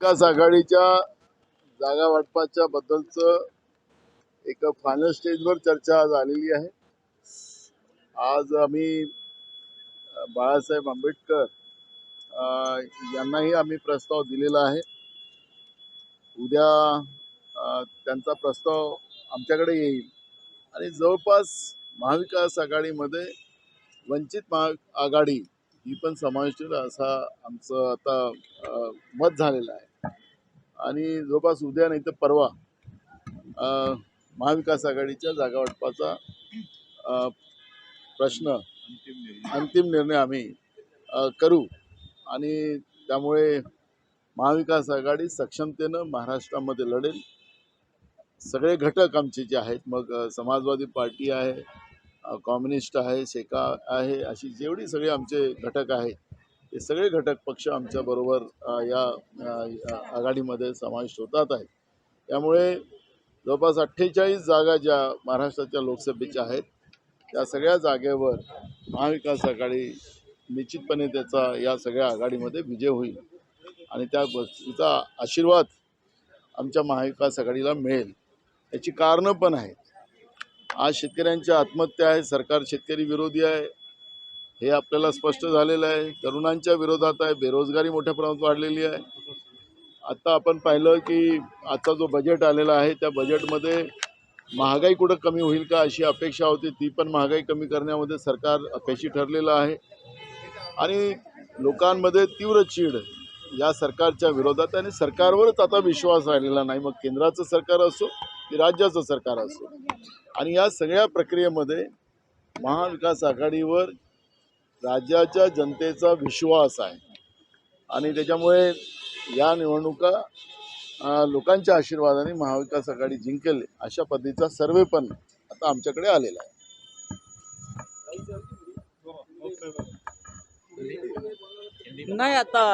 विकास आघाडीच्या जागा वाटपाच्या बद्दलचं एक फायनल स्टेजवर चर्चा आज आलेली आहे. आज आम्ही बाळासाहेब आंबेडकर यांनाही आम्ही प्रस्ताव दिलेला आहे. उद्या त्यांचा प्रस्ताव आमच्याकडे येईल. आणि जवळपास महाविकास आघाडीमध्ये वंचित महा आघाडी ही पण समाविष्ट असा आमचं आता मत झालेलं आहे. आणि जवळपास उद्या नाही तर परवा महाविकास आघाडीच्या जागा वाटपाचा प्रश्न अंतिम निर्णय. आम्ही करू. आणि त्यामुळे महाविकास आघाडी सक्षमतेनं महाराष्ट्रामध्ये लढेल. सगळे घटक आमचे जे आहेत मग समाजवादी पार्टी आहे कम्युनिस्ट आहे शेका आहे अशी जेवढी सगळे आमचे घटक आहेत हे सगळे घटक पक्ष आमच्याबरोबर या या आघाडीमध्ये समाविष्ट होतात आहेत. त्यामुळे जवळपास अठ्ठेचाळीस जागा ज्या महाराष्ट्राच्या लोकसभेच्या आहेत त्या सगळ्या जागेवर महाविकास आघाडी निश्चितपणे त्याचा या सगळ्या आघाडीमध्ये विजय होईल आणि त्या गोष्टीचा आशीर्वाद आमच्या महाविकास आघाडीला मिळेल. याची कारणं पण आहेत. आज शेतकऱ्यांच्या आत्महत्या आहे सरकार शेतकरी विरोधी आहे हे आपल्याला स्पष्ट झालेलं आहे. तरुणांच्या विरोधात आहे. बेरोजगारी मोठ्या प्रमाणात वाढलेली आहे. आता आपण पाहिलं की आजचा जो बजेट आलेला आहे त्या बजेटमध्ये महागाई कुठं कमी होईल का अशी अपेक्षा होती ती पण महागाई कमी करण्यामध्ये सरकार अपयशी ठरलेलं आहे. आणि लोकांमध्ये तीव्र चीड या सरकारच्या विरोधात आहे आणि सरकारवरच आता विश्वास राहिलेला नाही. मग केंद्राचं सरकार असो की राज्याचं सरकार असो. आणि या सगळ्या प्रक्रियेमध्ये महाविकास आघाडीवर राज्याच्या जनतेचा विश्वास आहे. आणि त्याच्यामुळे या निवडणुका लोकांच्या आशीर्वादाने महाविकास आघाडी जिंकेल अशा पद्धतीचा सर्वे पण आता आमच्याकडे आलेला आहे. नाही आता